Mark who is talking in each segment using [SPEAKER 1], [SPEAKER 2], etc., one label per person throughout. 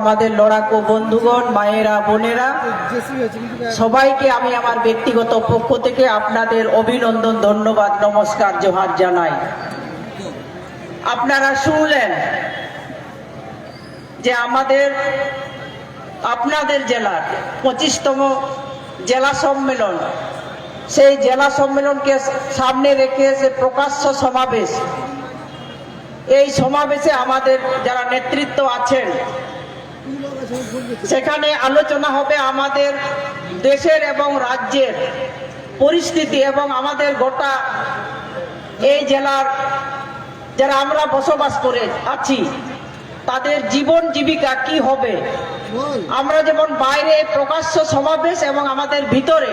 [SPEAKER 1] আমাদের লড়াকু বন্ধুগণ, মায়েরা, বোনেরা, সবাইকে আমি আমার ব্যক্তিগত পক্ষ থেকে আপনাদের অভিনন্দন, ধন্যবাদ, নমস্কার, জোহার জানাই। আপনারা শুনলেন যে আমাদের, আপনাদের জেলার পঁচিশতম জেলা সম্মেলন। সেই জেলা সম্মেলনকে সামনে রেখে সে প্রকাশ্য সমাবেশ। এই সমাবেশে আমাদের যারা নেতৃত্ব আছেন সেখানে আলোচনা হবে আমাদের দেশের এবং রাজ্যের পরিস্থিতি এবং আমাদের গোটা এই জেলার যারা আমরা বসবাস করে আছি, তাদের জীবন জীবিকা কি হবে? আমরা যেমন বাইরে প্রকাশ্য সমাবেশ এবং আমাদের ভিতরে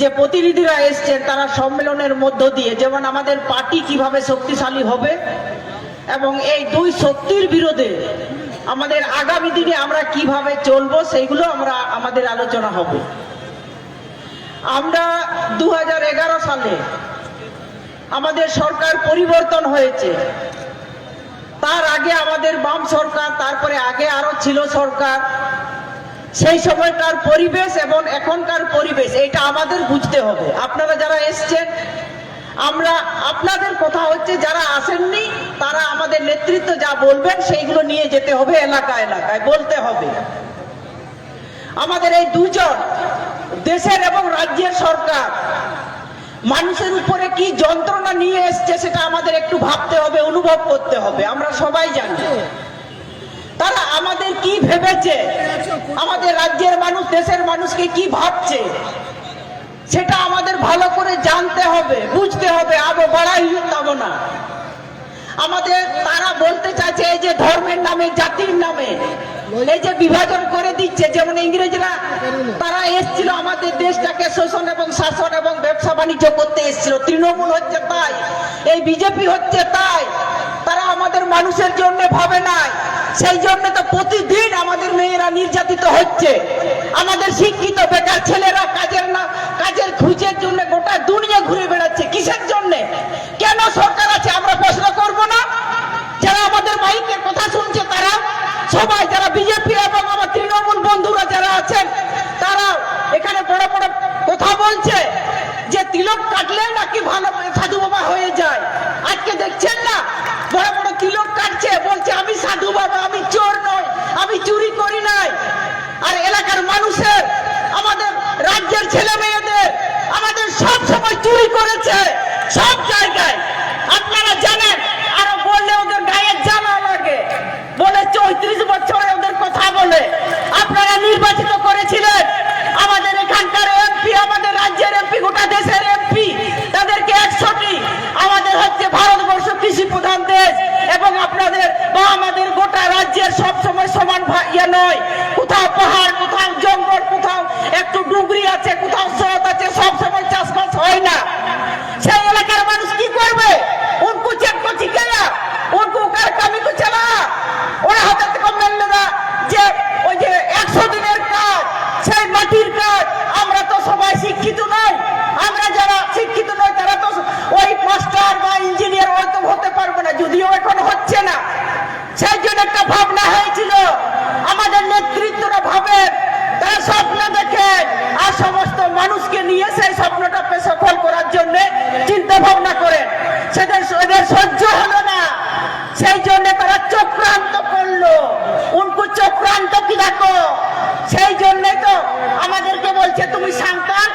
[SPEAKER 1] যে প্রতিনিধিরা এসছেন, তারা সম্মেলনের মধ্য দিয়ে, যেমন আমাদের পার্টি কীভাবে শক্তিশালী হবে এবং এই দুই শক্তির বিরোধে আমাদের আগামী দিনে আমরা কীভাবে চলবো সেইগুলো আমরা আমাদের আলোচনা হবে। আমরা দু হাজার এগারো সালে আমাদের সরকার পরিবর্তন হয়েছে। তার আগে আমাদের বাম সরকার, তারপরে আগে আরও ছিল সরকার। সেই সময়কার পরিবেশ এবং এখনকার পরিবেশ, এটা আমাদের বুঝতে হবে। আপনারা যারা এসছেন আমরা আপনাদের কথা হচ্ছে যারা আসেননি, তারা আমাদের নেতৃত্ব যা বলবেন, সেইগুলো নিয়ে যেতে হবে এলাকা এলাকায়, বলতে হবে। আমাদের এই দুজন দেশের এবং রাজ্যের সরকার, মানুষের উপরে কি যন্ত্রণা নিয়ে এসছে সেটা আমাদের একটু ভাবতে হবে, অনুভব করতে হবে, আমরা সবাই জানি। তারা আমাদের কি ভেবেছে? আমাদের রাজ্যের মানুষ, দেশের মানুষকে কি ভাবছে? সেটা আমাদের ভালো করে হবে আবো বাড়াই তব না। আমাদের তারা বলতে চাইছে, এই যে ধর্মের নামে, জাতির নামে, এই যে বিভাজন করে দিচ্ছে, যেমন ইংরেজরা, তারা এসছিল আমাদের দেশটাকে শোষণ এবং শাসন এবং ব্যবসা বাণিজ্য করতে এসছিল। তৃণমূল হচ্ছে তাই, এই বিজেপি হচ্ছে তাই। তারা আমাদের মানুষের জন্য ভাবে নাই, সেই জন্য তো প্রতিদিন আমাদের মেয়েরা নির্যাতিত হচ্ছে। আমাদের শিক্ষিত বেকার ছেলেরা কাজের না, কাজের খুঁজের জন্য গোটা দুনিয়া ঘুরে বেড়াচ্ছে। কিসের জন্য? কেন সরকার আছে? আমরা প্রশ্ন করব না। যারা আমাদের মাইকের কথা শুনছে তারা, সবাই যারা বিজেপি এবং আমার তৃণমূল বন্ধুরা যারা আছেন, তারা বড় কথা বলছে যে তিলক কাটলে নাকি ভালো সাধু বাবা হয়ে যায়। আজকে দেখছেন না? বড় বড় তিলক কাটছে, বলছে, আমি সাধু বাবা, আমি চোর নই, আমি চুরি করি নাই। আর এলাকার মানুষের, আমাদের রাজ্যের ছেলে মেয়েদের আমাদের সব সময় চুরি করেছে, সব জায়গায়। আপনারা জানেন, আরও বললে ওদের গায়ে জ্বালা লাগে। বলে চৌত্রিশ বছরে ওদের কথা বলে। আপনারা নির্বাচিত করেছিলেন। আমাদের এখানকার এমপি, আমাদের রাজ্যের এমপি, গোটা দেশের এমপি, তাদেরকে একশোটি আমাদের হচ্ছে ভারতবর্ষ কৃষি প্রধান দেশ এবং আপনাদের বা আমাদের গোটা রাজ্যের সব সময় সমান ইয়ে নয়। কোথাও পাহাড়, কোথাও জঙ্গল, কোথাও একটু ডুগরি আছে, কোথাও স্রোত আছে, সব সময় চাষবাস হয় না সেই এলাকার মানুষ কি করবে উনকু চেক को ঠিকানা উনকু কার কামি কো চালা ওরা হাতে থেকে মেললে না যে ওই যে একশো দিনের কাজ সেই মাটির কাজ আমরা তো সবাই শিক্ষিত নই আমরা যারা শিক্ষিত নই তারা তো ওই মাস্টার বা ইঞ্জিনিয়ার হয়তো হতে পারবে না যদিও এখন হচ্ছে না সেই জন্য একটা ভাবনা হয়েছিল আমাদের নেতৃত্বরা ভাবেন তারা স্বপ্ন দেখেন আর সমস্ত মানুষকে নিয়ে সেই স্বপ্নটাকে সফল করার জন্য চিন্তা ভাবনা সেদের এদের সহ্য হলো না। সেই জন্য তারা চক্রান্ত করল। উনকু চক্রান্ত কি দেখো? সেই জন্য তো আমাদেরকে বলছে, তুমি সান্তান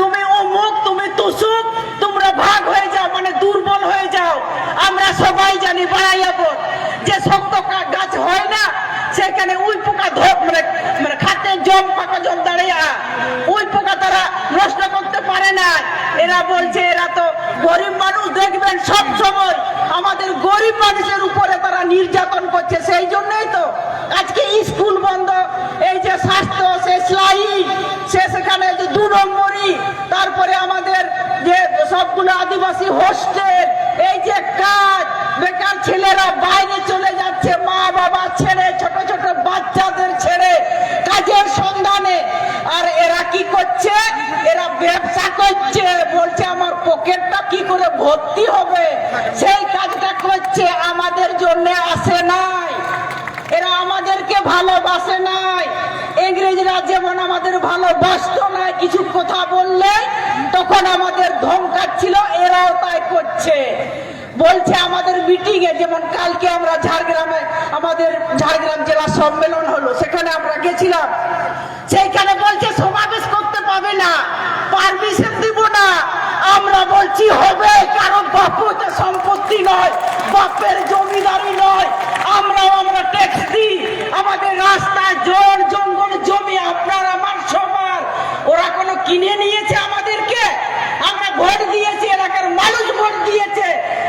[SPEAKER 1] তুমি অমুক, তুমি তুসুক, তোমরা ভাগ হয়ে যাও মানে দুর্বল হয়ে যাও। আমরা সবাই জানি বাড়াইয়াবো যে শক্ত গাছ হয় না, সেখানে উই পোকা ধর মানে খাতে জম পাকা জম দাঁড়িয়ে উই পোকা তারা নষ্ট করতে পারে না। এরা বলছে, এরা তো গরিব মানুষ, দেখবেন সব সময় আমাদের গরিব মানুষের উপরে তারা নির্যাতন করছে। সেই জন্যই তো আজকে স্কুল বন্ধ, এই যে স্বাস্থ্য, সে স্লাইড সে সেখানে যে দু নম্বরই, তারপরে আমাদের যে সবগুলো আদিবাসী হোস্টেল এই যে কাজ, বেকার ছেলেরা বাইরে চলে যাচ্ছে মা বাবা ছেড়ে ছোট ছোট বাচ্চাদের ছেড়ে কাজের সন্ধানে আর এরা কি করছে এরা ব্যবসা করছে, বলছে আমার পকেটটা কি করে ভর্তি হবে? সেই কাজটা করছে, আমাদের জন্য আসে নাই। এরা আমাদেরকে ভালোবাসে নাই। ইংরেজরা যেমন আমাদের ভালোবাসতো না কিছু কথা বললে তখন আমাদের ধমকাচ্ছিল এরাও তাই করছে। বলছে আমাদের মিটিং এ, যেমন কালকে আমরা ঝাড়গ্রামে, আমাদের ঝাড়গ্রাম জেলা সম্মেলন হলো, সেখানে আমরা গেছিলাম। সেইখানে বলছে, সমাবেশ পাবে না পারমিশন দিব না। আমরা বলছি হবে, কারণ বাপুতে সম্পত্তি নয়, বাপের জমিদারি নয়। আমরাও আমরা ট্যাক্স দিই। আমাদের রাস্তায় জল, জঙ্গল, জমি, আপনার আমার সবার। ওরা কোনো কিনে নিয়েছে আমাদেরকে? আমরা ভোট দিয়েছি, এলাকার মানুষ ভোট দিয়েছে।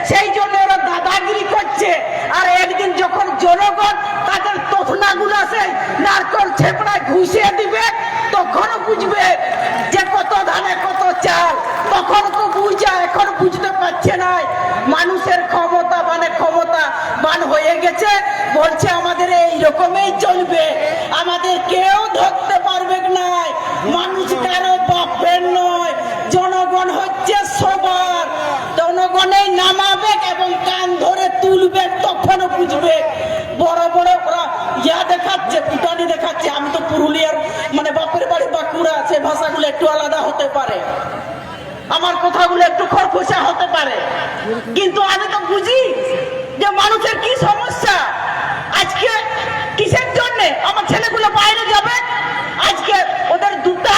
[SPEAKER 1] সেই জন্য ওরা দাদাগিরি করছে। আর একদিন যখন জনগণ তাদের তোফনাগুলো আছে, নারকল ছেপড়ায় ঘুষিয়ে দিবে তখনও বুঝবে যে কত ধানে কত চাল তখন তো বুঝা এখন পারছে না। মানুষের ক্ষমতা মানে ক্ষমতা মান হয়ে গেছে। বলছে, আমাদের এই রকমই চলবে। আমাদের কেউ ধরতে পারবে না। মানুষ কারও বাপের নয়। জনগণ হচ্ছে সবার। জনগণেই নামাবে এবং কান ধরে তুলবে তখনও বুঝবে। বড় বড় ওরা ইয়া দেখাচ্ছে, কুটানি দেখাচ্ছে। আমি তো পুরুলিয়ার মানে বাপের বাড়ি বাঁকুড়া সে ভাষাগুলো একটু আলাদা হতে পারে। আমার কথাগুলো একটু খরখসা হতে পারে। কিন্তু আমি তো বুঝি যে মানুষের কি সমস্যা? আজকে কিসের জন্য? আমার ছেলেগুলো বাইরে যাবে? আজকে ওদের দুটা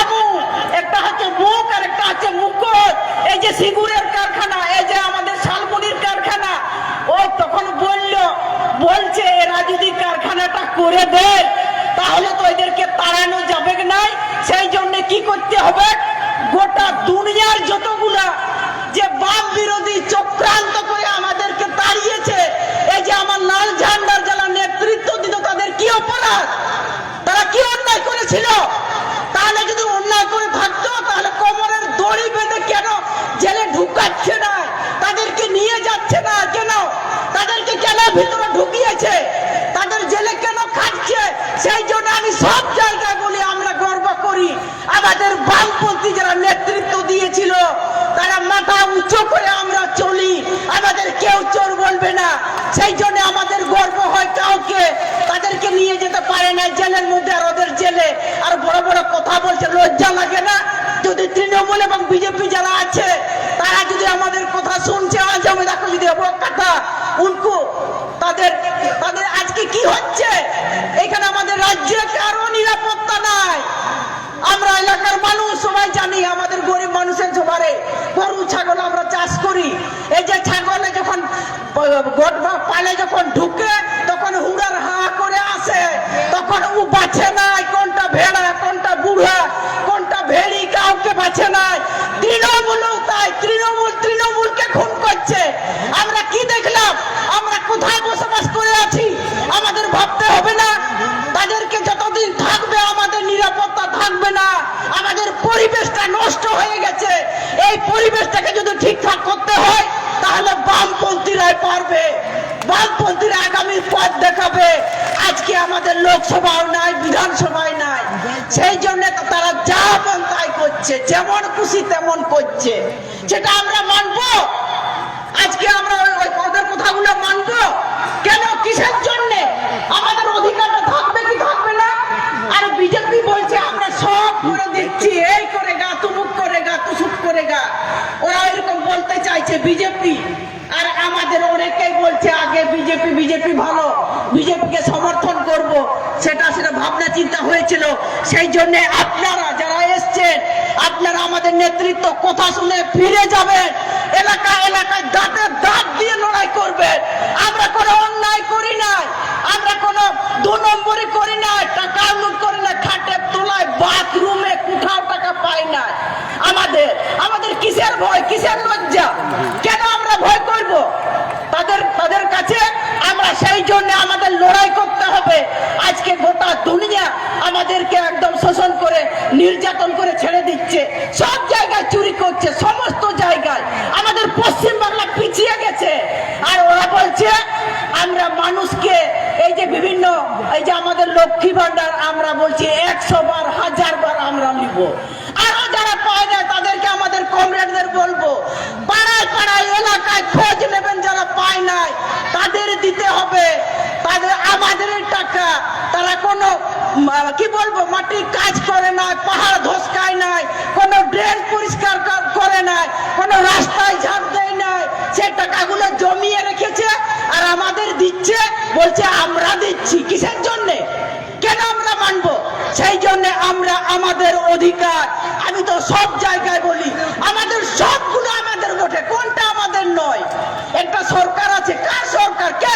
[SPEAKER 1] একটা হচ্ছে মুখ আর একটা হচ্ছে মুখোশ এই যে সিগুরের কারখানা, এই যে আমাদের শালমনির কারখানা, ও তখন বলল, বলছে, এরা যদি কারখানাটা করে দেয়, তাহলে তো এদেরকে তাড়ানো যাবে না সেই জন্য কি করতে হবে? গোটা দুনিয়ার যতগুলা যে বাম বিরোধী চক্রান্ত করে আমাদেরকে তাড়িয়েছে, এই যে আমার লাল ঝান্ডার যারা নেতৃত্ব দিত, তাদের কি অপরাধ? তারা কি অন্যায় করেছিল? তাহলে যদি অন্যায় করে থাকতো, তাহলে কোমরের দড়ি বেঁধে কেন জেলে ঢুকাচ্ছে না? তাদেরকে নিয়ে যাচ্ছে না কেন? তাদেরকে কেন ভিতরে ঢুকিয়েছে? তাদের জেলে কেন খাচ্ছে সেই জন্য আমি সব জায়গায় বলি আমরা গর্ব করি। আমাদের বামপন্থী যারা নেতৃত্ব দিয়েছিল, তারা মাথা উঁচু করে আমরা চলি। আমাদের কেউ চোর বলবে না। সেই জন্য আমাদের গর্ব হয় কাউকে। তাদেরকে নিয়ে যেতে পারে না জেলের মধ্যে আর ওদের জেলে। আর বড় বড় কথা বলছে, লজ্জা লাগে না? যদি তৃণমূল এবং বিজেপি যারা আছে, তারা যদি আমাদের কথা শুনছে, আজ আমি দেখো যদি কথা উনকু, তাদের তাদের আজকে কি হচ্ছে? এলাকার মানুষ, সবাই জানি আমাদের গরিব মানুষের জোবারে গরু, ছাগল আমরা চাষ করি। এই যে ছাগলে যখন পালে যখন ঢুকে, তখন হুড়ার হা করে আসে। তখন ও বাছে নাই, কোনটা ভেড়া, কোনটা বুড়া, কোনটা ভেড়ি, কাউকে বাছে নাই তৃণমূলও তাই তৃণমূল তৃণমূলকে খুন করছে আমরা কি দেখলাম আমরা কোথায় বসবাস করে আছি আমাদের ভাবতে হবে না তাদেরকে যতদিন থাকবে আমাদের নিরাপত্তা থাকবে না আমাদের পরিবেশটা নষ্ট হয়ে গেছে এই পরিবেশটাকে যদি ঠিকঠাক করতে হয় তাহলে বামপন্থীরাই পারবে, বামপন্থীরা আগামী পথ দেখাবে। আজকে আমাদের লোকসভাও নাই, বিধানসভায় নাই। সেই জন্য তারা যা মন তাই করছে, যেমন খুশি তেমন করছে। সেটা আমরা মানবো? আজকে আমরা ওই ওদের কথাগুলো মানবো? কেন? কিসের জন্য? আমাদের অধিকারটা থাকবে কি থাকবে না? আর বিজেপি বলছে, আমরা সব করে দিচ্ছি, এই করে গা তুমুক করে গা, তুসুক করে গা। ওরা এরকম বলতে চাইছে বিজেপি। আর আমাদের অনেকেই বলছে, আগে বিজেপি বিজেপি ভালো, বিজেপিকে সমর্থন করব। সেটা সেটা ভাবনা, চিন্তা হয়েছিল। সেই জন্য আপনারা যারা এসছেন, আপনারা আমাদের নেতৃত্ব কথা শুনে ফিরে যাবেন। এলাকা এলাকায় দাঁতে দাঁত দিয়ে লড়াই করবেন। আমরা কোনো অন্যায় করি নাই, আমরা কোনো দু নম্বরই করি না টাকা লুট করি না, খাটের তোলায় বাথরুমে কোথাও টাকা পাই না আমাদের কিসের ভয়? কিসের লজ্জা? কেন আমরা ভয় করব? তাদের তাদের কাছে আমরা সেই জন্য আমাদের লড়াই করতে হবে। আজকে গোটা দুনিয়া আমাদেরকে একদম শোষণ করে, নির্যাতন করে ছেড়ে দিচ্ছে। সব জায়গায় চুরি করছে, সমস্ত জায়গায়। আমাদের পশ্চিম বাংলা পিছিয়ে গেছে। আর ওরা বলছে, আমরা মানুষকে এই যে বিভিন্ন, এই যে আমাদের লক্ষ্মী ভান্ডার আমরা বলছি একশো বার, হাজার বার আমরা নিব। আরও যারা পায় না তাদেরকে আমাদের কমরেডদের বলব, পাড়ায় পাড়ায়, এলাকায় খোঁজ নেবেন যারা পায় নাই, তাদের দিতে হবে, তাদের আমাদের টাকা। তারা কোনো কি বলব মাটির কাজ করে নাই, পাহাড় ধসকায় নাই, কোনো ড্রেন পরিষ্কার করে নাই, কোনো রাস্তায় ঝাঁপ দেয় নাই, সে টাকাগুলো জমিয়ে রেখেছে আর আমাদের দিচ্ছে, বলছে আমরা দিচ্ছি। কিসের জন্যে? কেন আমরা মানবো? সেই জন্য আমরা আমাদের অধিকার। আমি তো সব জায়গায় বলি আমাদের সবগুলো আমাদের বটে কোনটা আমাদের নয় একটা সরকার আছে কার সরকার কে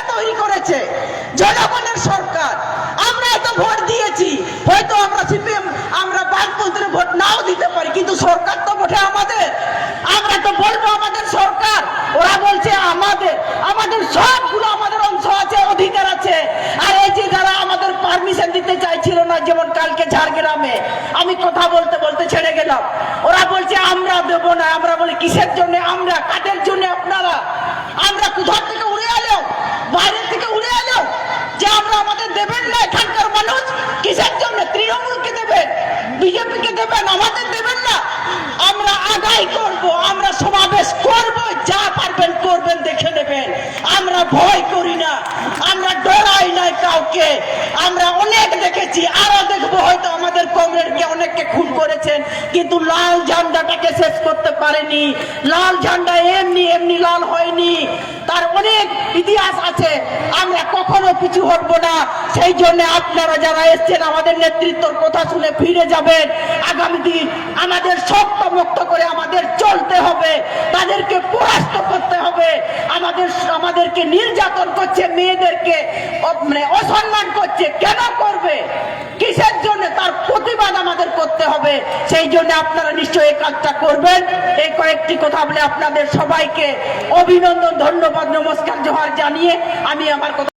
[SPEAKER 1] জনগণের সরকার আমরা এত ভোট দিয়েছি হয়তো আমরা সিপিএম ভোট নাও দিতে পারি, কিন্তু সরকার তো বটে আমাদের। আমরা তো বলব আমাদের সরকার, ওরা বলছে আমাদের আমাদের সবগুলো আমাদের অংশ আছে, অধিকার আছে। আর এই যে যারা আমাদের পারমিশন দিতে চাইছিল না, যেমন কালকে ঝাড়গ্রামে, আমি কথা বলতে বলতে ছেড়ে গেলাম। ওরা বলছে, আমরা দেব না। আমরা বলি, কিসের জন্য আমরা? কাদের জন্য আপনারা? আমরা কোথা থেকে উড়ে এলো বাইরে থেকে উড়ে এলো যে আমরা আমাদের দেবেন না এখানকার মানুষ, কিসের জন্য? তৃণমূলকে দেবেন। বিজেপিকে দেবেন, আমাদের দেবেন না। আমরা আগাই করব, আমরা সমাবেশ করব, যা পারবেন করবেন দেখে নেবেন। আমরা ভয় করি না, আমরা নাই কাউকে। আমরা অনেক দেখেছি, আরও দেখব, হয়তো আমাদের কমরেডকে অনেককে খুন করেছেন, কিন্তু লাল ঝান্ডাটাকে শেষ করতে পারেনি। লাল ঝান্ডা এমনি এমনি লাল হয়নি। তার অনেক ইতিহাস আছে, আমরা কখনো কিছু হটবো না। সেই জন্য আপনারা যারা এসছেন, আমাদের নেতৃত্বর কথা শুনে ফিরে যাবেন। আগামী দিন আমাদের শক্ত মুক্ত করে আমাদের চলতে হবে তাদেরকে পরাস্ত করতে হবে আমাদের আমাদেরকে নির্যাতন করছে, মেয়েদেরকে মানে অসম্মান করছে, কেন করবে? কিসের জন্য? তার প্রতিবাদ আমাদের করতে হবে। সেই জন্য আপনারা নিশ্চয়ই এই কাজটা করবেন। এই কয়েকটি কথা বলে আপনাদের সবাইকে অভিনন্দন, ধন্যবাদ, নমস্কার, জোহার জানিয়ে আমি আমার কথা